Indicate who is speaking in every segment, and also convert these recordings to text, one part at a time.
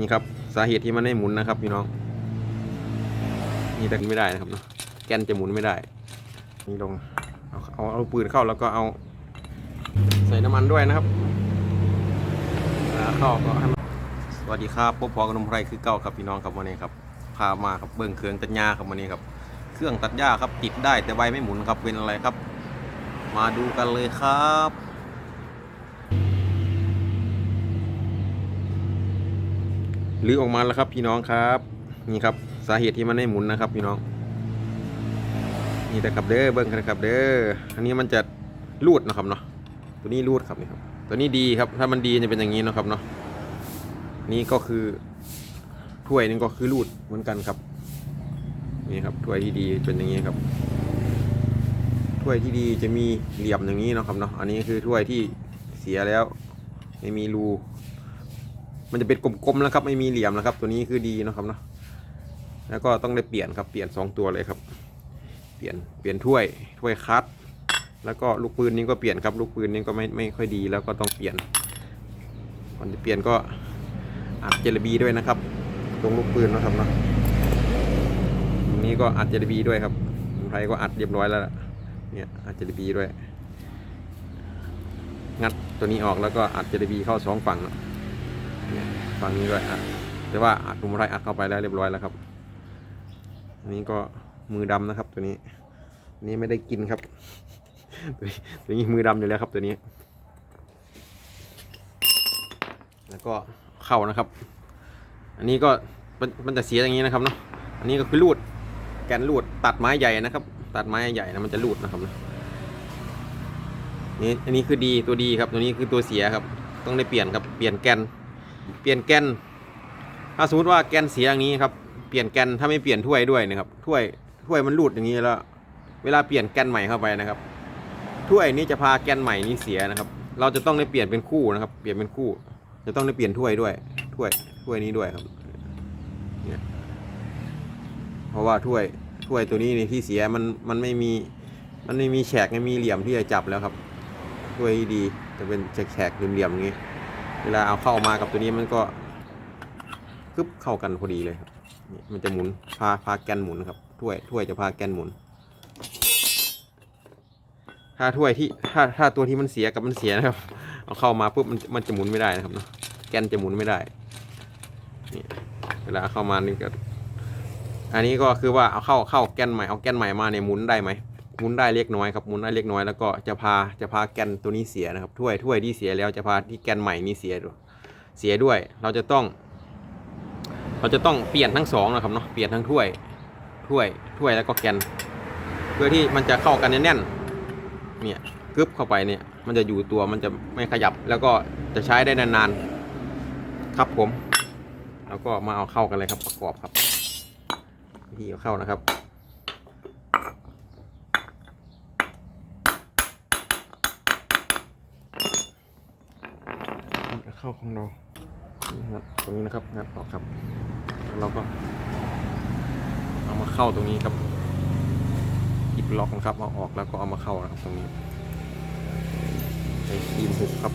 Speaker 1: นี่ครับสาเหตุที่มันไม่หมุนนะครับพี่น้องนี่แต่ไม่ได้นะครับเนาะแกนจะหมุนไม่ได้ นี่ลงเอาเอาเอาปืนเข้าแล้วก็เอา ใส่น้ำมันด้วยนะครับเข้าก็ให้มสวัสดีครับพบพอกบนมไพรคือเก้าครับพี่น้องครับวันนี้ครับพามาครับเบิ้งเครื่องตัดหญ้าครับวันนี้ครับ เครื่องตัดหญ้าครับติดได้แต่ใบไม่หมุนครับเป็นอะไรครับ มาดูกันเลยครับ หรือออกมาแล้วครับพี่น้องครับ นี่ครับสาเหตุที่มันไม่หมุนนะครับพี่น้อง นี่แต่ครับเด้อเบิ้งกันะครับเด้ออันนี้มันจะรูดนะครับเนาะตัวนี้รูดครับนี่ครับ ตัวนี้ดีครับ ถ้ามันดีจะเป็นอย่างนี้เนาะครับเนาะนี่ก็คือถ้วยนึงก็คือรูดเหมือนกันครับ นี่ครับถ้วยที่ดีเป็นอย่างนี้ครับถ้วยที่ดีจะมีเหลี่ยมอย่างนี้เนาะครับเนาะอันนี้คือถ้วยที่เสียแล้ว ไม่มีรู มันจะเป็นกลมๆแล้วครับไม่มีเหลี่ยมนะครับ ตัวนี้คือดีนะครับเนาะแล้วก็ต้องได้เปลี่ยนครับเปลี่ยนสองตัวเลยครับ เปลี่ยนเปลี่ยนถ้วยถ้วยคัดแล้วก็ลูกปืนนี้ก็เปลี่ยนครับลูกปืนนี้ก็ไม่ไม่ค่อยดีแล้วก็ต้องเปลี่ยนก่อนจะเปลี่ยนก็อัดเจลบีด้วยนะครับ ตรงลูกปืนนะครับเนาะตรงนี้ก็อัดเจลบีด้วยครับคนไทยก็อัดเรียบร้อยแล้วล่ะเนี่ยอัดเจลบีด้วย งัดตัวนี้ออกแล้วก็อัดเจลบีเข้าสองฝั่งเนาะ ฝั่งนี้ด้วยอะแต่ว่าอัดลมไรอัดเข้าไปแล้วเรียบร้อยแล้วครับอันนี้ก็มือดำนะครับ ตัวนี้นนี้ไม่ได้กินครับตัวนี้ตัวนี้มือดำอยู่แล้วครับตัวนี้ แล้วก็เข้านะครับ อันนี้ก็มันมันจะเสียอย่างนี้นะครับเนาะ อันนี้ก็คือรูด แกนรูดตัดไม้ใหญ่นะครับ ตัดไม้ใหญ่นะมันจะรูดนะครับนะนี่อันนี้คือดีตัวดีครับ ตัวนี้คือตัวเสียครับ ต้องได้เปลี่ยนครับ เปลี่ยนแกน เปลี่ยนแกน ถ้าสมมติว่าแกนเสียอย่างนี้ครับ เปลี่ยนแกนถ้าไม่เปลี่ยนถ้วยด้วยนะครับ ถ้วยถ้วยมันรูดอย่างนี้แล้ว เวลาเปลี่ยนแกนใหม่เข้าไปนะครับ ถ้วยนี้จะพาแกนใหม่นี้เสียนะครับ เราจะต้องได้เปลี่ยนเป็นคู่นะครับ เปลี่ยนเป็นคู่ จะต้องได้เปลี่ยนถ้วยด้วย ถ้วยถ้วยนี้ด้วยครับเนี่ยเพราะว่าถ้วยถ้วยตัวนี้ในที่เสียมันมันไม่มีมันไม่มีแฉกไม่มีเหลี่ยมที่จะจับแล้วครับถ้วยดีจะเป็นแฉกๆเหลี่ยมๆอย่างนี้ เวลาเอาเข้ามากับตัวนี้มันก็กึบเข้ากันพอดีเลยครับนี่มันจะหมุนพาพาแกนหมุนครับถ้วยถ้วยจะพาแกนหมุน ถ้าถ้วยที่ถ้าถ้าตัวที่มันเสียกับมันเสียนะครับ เอาเข้ามาปุ๊บมันมันจะหมุนไม่ได้นะครับนะแกนจะหมุนไม่ได้นี่เวลาเข้ามานี่ก็อันนี้ก็คือว่าเอาเข้าเข้าแกนใหม่เอาแกนใหม่มาเนี่ยหมุนได้ไหม มุนได้เล็กน้อยครับหมุนได้เล็กน้อยแล้วก็จะพาจะพาแกนตัวนี้เสียนะครับถ้วยถ้วยที่เสียแล้วจะพาที่แกนใหม่นี้เสียด้วยเสียด้วย เราจะต้อง เราจะต้องเปลี่ยนทั้งสองนะครับเนาะเปลี่ยนทั้งถ้วยถ้วยถ้วยแล้วก็แกน เพื่อที่มันจะเข้ากันแน่นๆเนี่ยกึบเข้าไปเนี่ย มันจะอยู่ตัวมันจะไม่ขยับ แล้วก็จะใช้ได้นานๆครับผม แล้วก็มาเอาเข้ากันเลยครับประกอบครับวิธีเอาเข้านะครับ เข้าของเราตรงนี้นะครับงัดออกครับแล้วเราก็เอามาเข้าตรงนี้ครับหยิบล็อกนะครับเอาออกแล้วก็เอามาเข้านะครับตรงนี้ใช้ครีมหุบครับ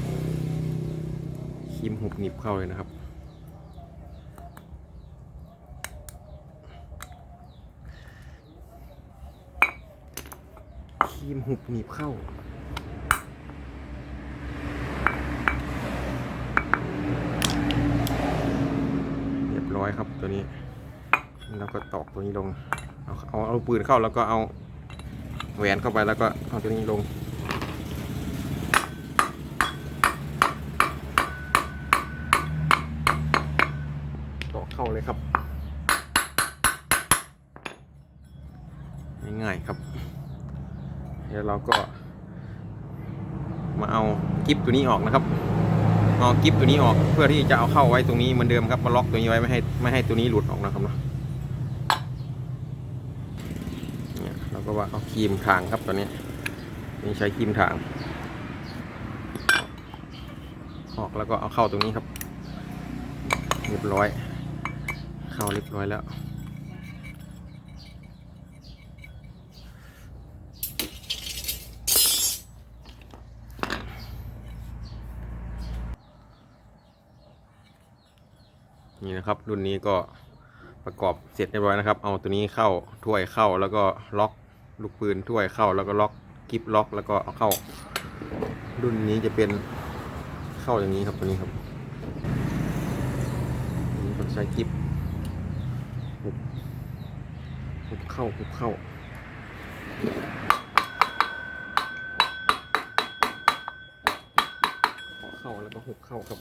Speaker 1: ครีมหุบหนีบเข้าเลยนะครับครีมหุบหนีบเข้า เรียบร้อยครับ ตัวนี้ แล้วก็ตอกตัวนี้ลง เอาเอาเอาปืนเข้าแล้วก็เอาแหวนเข้าไปแล้วก็เอาตัวนี้ลง ตอกเข้าเลยครับ ง่ายๆครับ เดี๋ยวเราก็มาเอากิฟตัวนี้ออกนะครับ เอากิฟตัวนี้ออกเพื่อที่จะเอาเข้าไว้ตรงนี้เหมือนเดิมครับมาล็อกตัวนี้ไว้ไม่ให้ไม่ให้ตัวนี้หลุดออกนะครับเนาะเนี่ยเราก็ว่าเอาครีมทางครับตัวนี้นี่ใช้ครีมทาง ออกแล้วก็เอาเข้าตรงนี้ครับ เรียบร้อย เข้าเรียบร้อยแล้ว นี่นะครับ รุ่นนี้ก็ประกอบเสร็จเรียบร้อยนะครับ เอาตัวนี้เข้าถ้วยเข้าแล้วก็ล็อกลูกปืนถ้วยเข้าแล้วก็ล็อกกิฟล็อก แล้วก็เอาเข้า รุ่นนี้จะเป็นเข้าอย่างนี้ครับตัวนี้ครับนนี้ต้องใช้กิฟหุบหุบเข้าหุบเข้าเข้าแล้วก็หุบเข้าครับ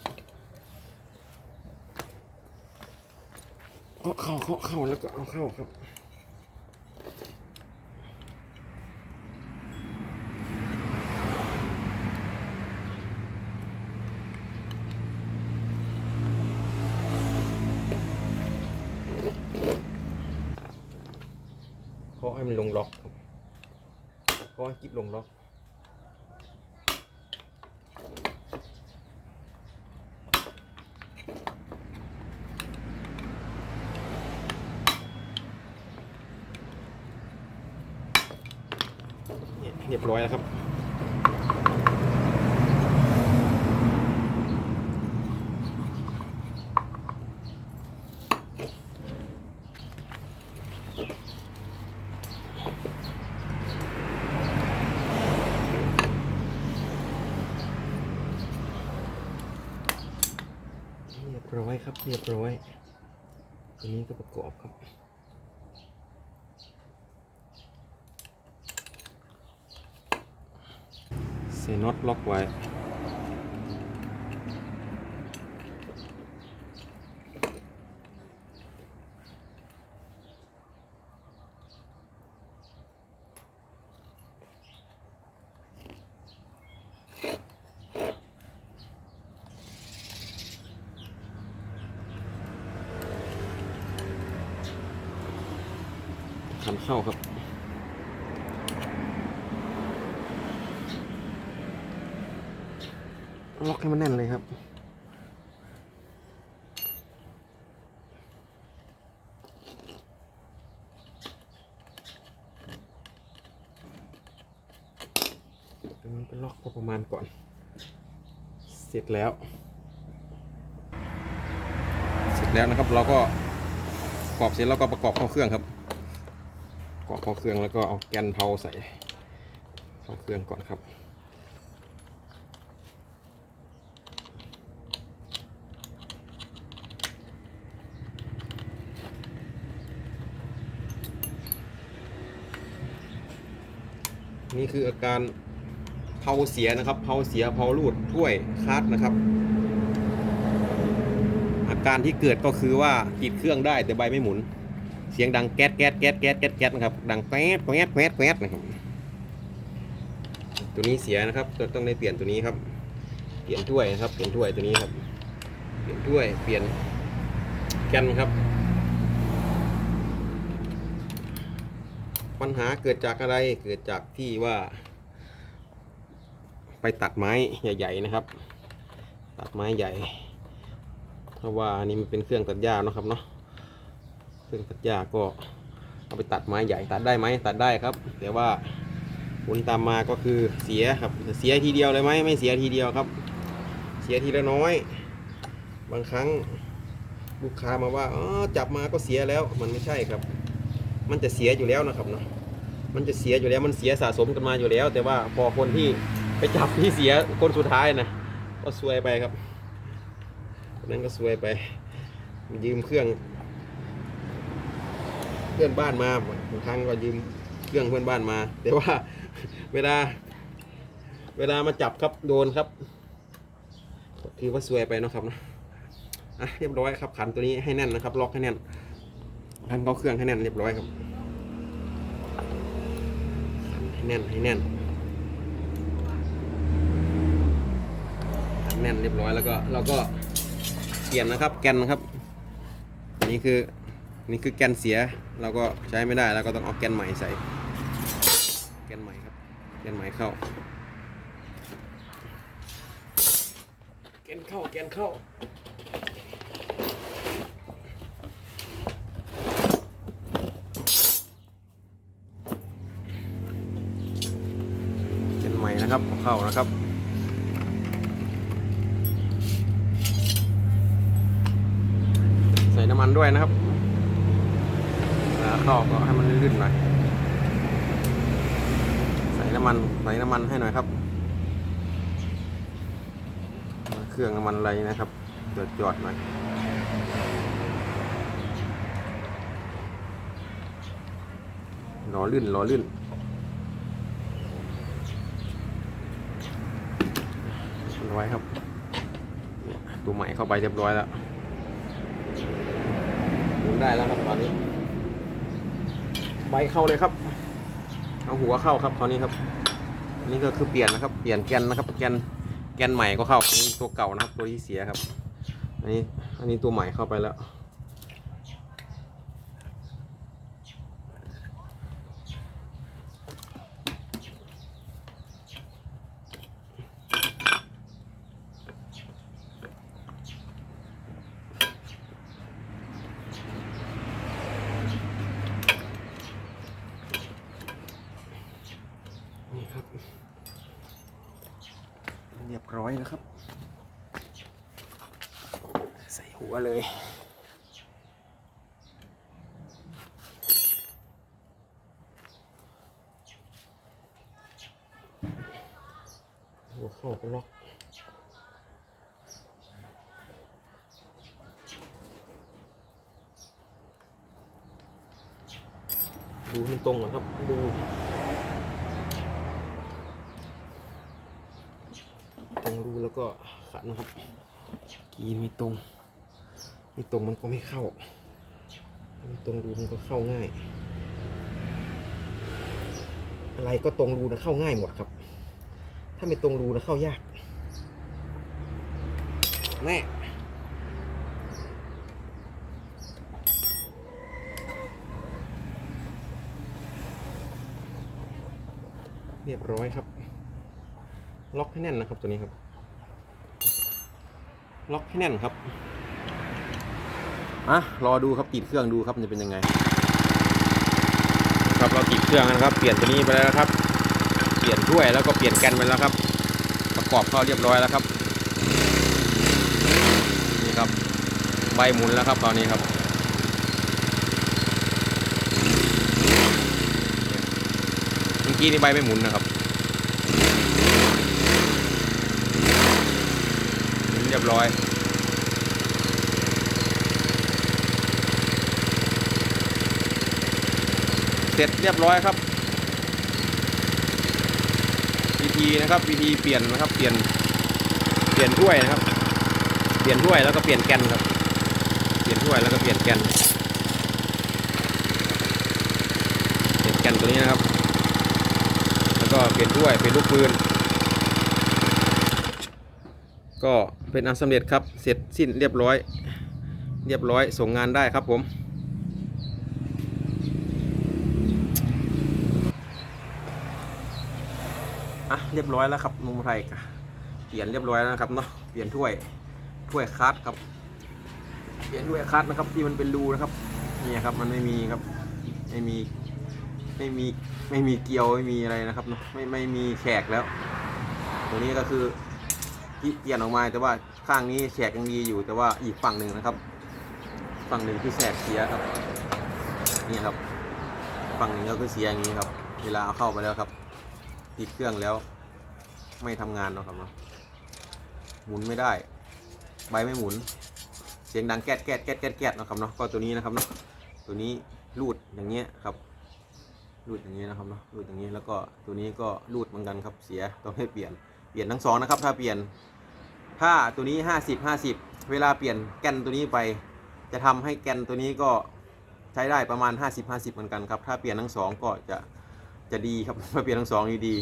Speaker 1: เข้าเข้าเข้าแล้วก็เอาเข้าครับ ขอให้มันลงล็อกครับขอให้กิ๊บลงล็อก เรียบร้อยแล้วครับ เรียบร้อยครับ เรียบร้อย อันนี้ก็ประกอบครับ ส่น็อตล็อกไว้ขันเข้าครับ ล็ อกให้มันแน่นเลยครับตรงนี้เป็นล็อกพอประมาณก่อน เสร็จแล้ว เสร็จแล้วนะครับ เราก็ประกอบเสร็จแล้วก็ประกอบเข้าเครื่องครับประกอบเข้าเครื่องแล้วก็เอาแกนเพาใส่เข้าเครื่องก่อนครับ นี่คืออาการเพาเสียนะครับเพาเสียเพารูดถ้วยคัดนะครับ อาการที่เกิดก็คือว่าติดเครื่องได้แต่ใบไม่หมุน เสียงดังแก๊สแก๊สแก๊สแก๊สแก๊สแก๊สนะครับดังแป๊ดแป๊ดแป๊ดแป๊ดนะครับตัวนี้เสียนะครับต้องได้เปลี่ยนตัวนี้ครับ เปลี่ยนถ้วยนะครับเปลี่ยนถ้วยตัวนี้ครับ เปลี่ยนถ้วยเปลี่ยนแกนครับ ปัญหาเกิดจากอะไรเกิดจากที่ว่า ไปตัดไม้ใหญ่ๆนะครับ ตัดไม้ใหญ่เพราะว่าอันนี้มันเป็นเครื่องตัดหญ้านะครับเนาะเครื่องตัดหญ้าก็เอาไปตัดไม้ใหญ่ตัดได้ไหมตัดได้ครับ แต่ว่าผลตามมาก็คือเสียครับเสียทีเดียวเลยไหมไม่เสียทีเดียวครับ เสียทีละน้อย บางครั้งลูกค้ามาว่าอ๋อจับมาก็เสียแล้วมันไม่ใช่ครับ มันจะเสียอยู่แล้วนะครับเนาะมันจะเสียอยู่แล้วมันเสียสะสมกันมาอยู่แล้ว แต่ว่าพอคนที่ไปจับที่เสียคนสุดท้ายนะก็ซวยไปครับนั้นก็ซวยไป ยืมเครื่อง เพื่อนบ้านมาบางครั้งก็ยืมเครื่องเพื่อนบ้านมา แต่ว่าเวลา เวลามาจับครับโดนครับคือว่าซวยไปนะครับเนาะอะเรียบร้อยครับขันตัวนี้ให้แน่นนะครับ ล็อกให้แน่น ขันเข้าเครื่องให้แน่นเรียบร้อยครับให้แน่นให้แน่นแน่นเรียบร้อยแล้วก็เราก็เปลี่ยนนะครับ แกนนะครับนนี้คือนี่คือแกนเสียเราก็ใช้ไม่ได้แล้วก็ต้องเอาแกนใหม่ใส่ แกนใหม่ครับ แกนใหม่เข้า แกนเข้าแกนเข้า แกนใหม่นะครับ เอาเข้านะครับำมันด้วยนะครับเวลาเข้าก็ให้มันลื่นๆหน่อย ใส่น้ำมันใส่น้ำมันให้หน่อยครับ เครื่องน้ำมันอะไรนะครับจอดจอดๆหน่อยรอลื่นรอลื่น เรียบร้อยครับเนี่ยตัวใหม่เข้าไปเรียบร้อยแล้วหมุนได้แล้วครับตอนนี้ ใบเข้าเลยครับ เอาหัวเข้าครับตอนนี้ครับอันนี้ก็คือเปลี่ยนนะครับ เปลี่ยนแกนนะครับ แกน แกนใหม่ก็เข้าอันนี้ตัวเก่านะครับ ตัวที่เสียครับ อันนี้ อันนี้ตัวใหม่เข้าไปแล้ว ร้อยแล้วครับ ใส่หัวเลย หัวเข้าก็ล็อกดูมันตรงก่อครับดู ตรงรู แล้วก็ขันนะครับกีไม่ตรงไม่ตรงมันก็ไม่เข้าไม่ตรงรูมันก็เข้าง่าย อะไรก็ตรงรูนะเข้าง่ายหมดครับ ถ้าไม่ตรงรูนะเข้ายากแน่เรียบร้อยครับ ล็อกให้แน่นนะครับตัวนี้ครับ ล็อกให้แน่นครับอะรอดูครับติดเครื่องดูครับมันจะเป็นยังไง ครับเราติดเครื่องนะครับ เปลี่ยนตัวนี้ไปแล้วครับ เปลี่ยนถ้วยแล้วก็เปลี่ยนแกนไปแล้วครับ ประกอบเข้าเรียบร้อยแล้วครับนี่ครับใบหมุนแล้วครับตอนนี้ครับเมื่อกี้นี่ใบไม่หมุนนะครับ หมุน เรียบร้อย เสร็จเรียบร้อยครับวิธีนะครับวิธีเปลี่ยนนะครับเปลี่ยนเปลี่ยนถ้วยนะครับ เปลี่ยนถ้วยแล้วก็เปลี่ยนแกนครับ เปลี่ยนถ้วยแล้วก็เปลี่ยนแกนเปลี่ยนแกนตัวนี้นะครับ แล้วก็เปลี่ยนถ้วยเป็นลูกปืน ก็เป็นอันสำเร็จครับ เสร็จสิ้นเรียบร้อย เรียบร้อยส่งงานได้ครับผมอะเรียบร้อยแล้วครับนมไทยเปลี่ยนเรียบร้อยแล้วครับเนาะเปลี่ยนถ้วยถ้วยคัสครับ เปลี่ยนถ้วยคัสนะครับ ที่มันเป็นรูนะครับนี่ครับมันไม่มีครับไม่มีไม่มีไม่มีเกลียวไม่มีอะไรนะครับเนาะไม่ไม่มีแขกแล้ว ตัวนี้ก็คือ ที่เปลี่ยนออกมา แต่ว่าข้างนี้แฉกยังดีอยู่แต่ว่าอีกฝั่งหนึ่งนะครับ ฝั่งหนึ่งคือแฉกเสียครับนี่ครับ ฝั่งหนึ่งก็คือเสียอย่างนี้ครับ เวลาเอาเข้าไปแล้วครับ ติดเครื่องแล้ว ไม่ทำงานเนาะครับเนาะหมุนไม่ได้ ใบไม่หมุน เสียงดังแก๊ดแก๊ดแก๊ดแก๊ดแก๊ดนะครับเนาะก็ตัวนี้นะครับเนาะตัวนี้รูดอย่างเงี้ยครับรูดอย่างเงี้ยนะครับเนาะรูดอย่างเงี้ยแล้วก็ตัวนี้ก็รูดเหมือนกันครับเสียต้องให้เปลี่ยน ลี่ยนทั้งสองนะครับ ถ้าเปลี่ยนถ้าตัวนี้ 50 50 เวลาเปลี่ยนแกนตัวนี้ไป จะทำให้แกนตัวนี้ก็ใช้ได้ประมาณ 50 50 เหมือนกันครับ ถ้าเปลี่ยนทั้งสองก็จะจะดีครับถ้าเปลี่ยนทั้งสองดี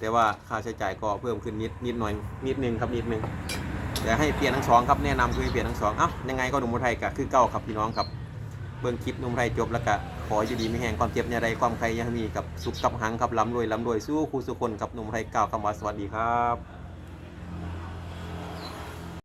Speaker 1: แต่ว่าค่าใช้จ่ายก็เพิ่มขึ้นนิดนิดหน่อยนิดนึงครับนิดนึงแต่ให้เปลี่ยนทั้งสองครับแนะนำคือให้เปลี่ยนทั้งสองเอ้ายังไงก็หนุ่มไทยกับคือเก้าครับพี่น้องครับเบิ่งคลิปหนุ่มไทยจบแล้วก็ ขออยู่ดีไม่แห้งความเจ็บเนี่ยใดความใครยังมีกับสุขกับหังครับล้ำรวยล้ำรวยสู้ครูสุคนกับหนุ่มไทยเก่าคำว่าสวัสดีครับ